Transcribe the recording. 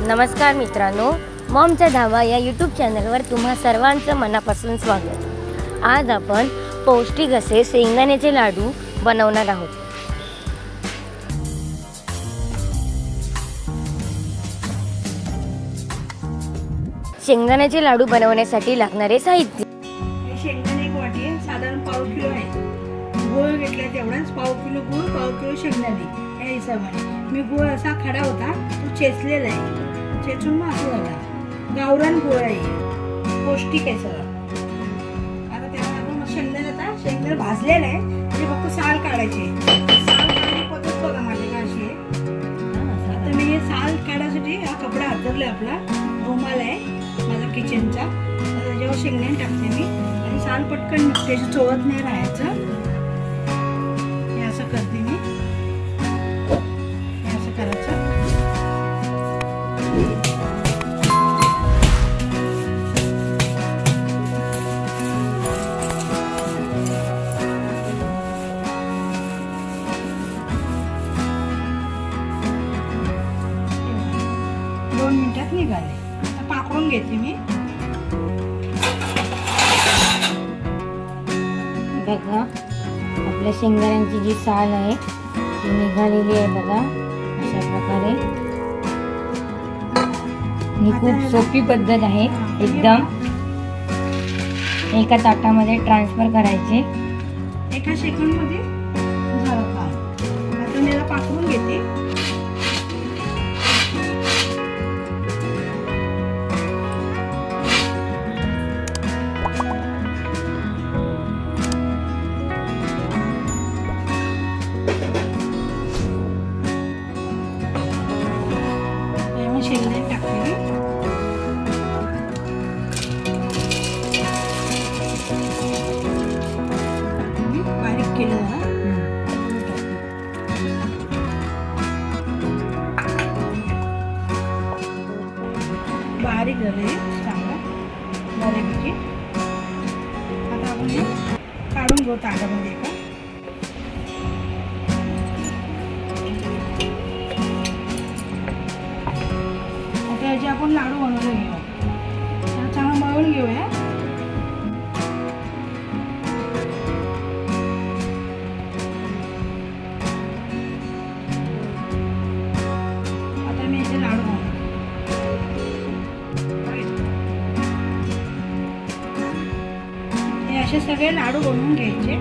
नमस्कार मित्रांनो मॉमचा धावा या यूट्यूब चॅनलवर तुम्हा सर्वांचं मनापासून स्वागत. आज आपण पौष्टिक असे शेंगदाण्याचे लाडू बनवणार आहोत. शेंगदाण्याचे लाडू बनवण्यासाठी लागणारे साहित्य. शेंगदाणे एक वाटी साधारण पाव किलो आहे. गुळ घेतला तेवढाच पाव किलो गुळ पाव किलो शेंगदाणे या हिशोबाने. मी गुळ असा खडा होता तो चेचलेला आहे. चेचून मग असं गावरान गुळ पौष्टिक आहे सगळं. आता त्याला आपण मग शेंगदाणे आता शेंगदाणे भाजलेलं आहे म्हणजे फक्त साल काढायचे साल काढायची पद्धत बघा माझ्या अशी आहे. आता मी हे साल काढायसाठी हा कपडा हातरला आपला. रुमाल आहे माझा किचनचा त्याच्यावर शेंगदाणे टाकते मी. आणि साल पटकन त्याची चोळत नाही राहायचं. निघाले. आता पाकडून घेते मी. बघा आपल्या शेंगदाण्यांची जी साल आहे ती निघालेली आहे बघा अशा प्रकारे. ही खूप सोपी पद्धत आहे एकदम. एका ताटामध्ये ट्रान्सफर करायचे. एका सेकंडमध्ये झालं आता मी घेते. बारीक झाले चांगलं. बऱ्यापैकी आता आपण हे काढून घेऊ ताटामध्ये का आता याचे आपण लाडू बनवले घेऊ त्याला चांगलं मळून घेऊया. असे सगळे लाडू बनवून घ्यायचे.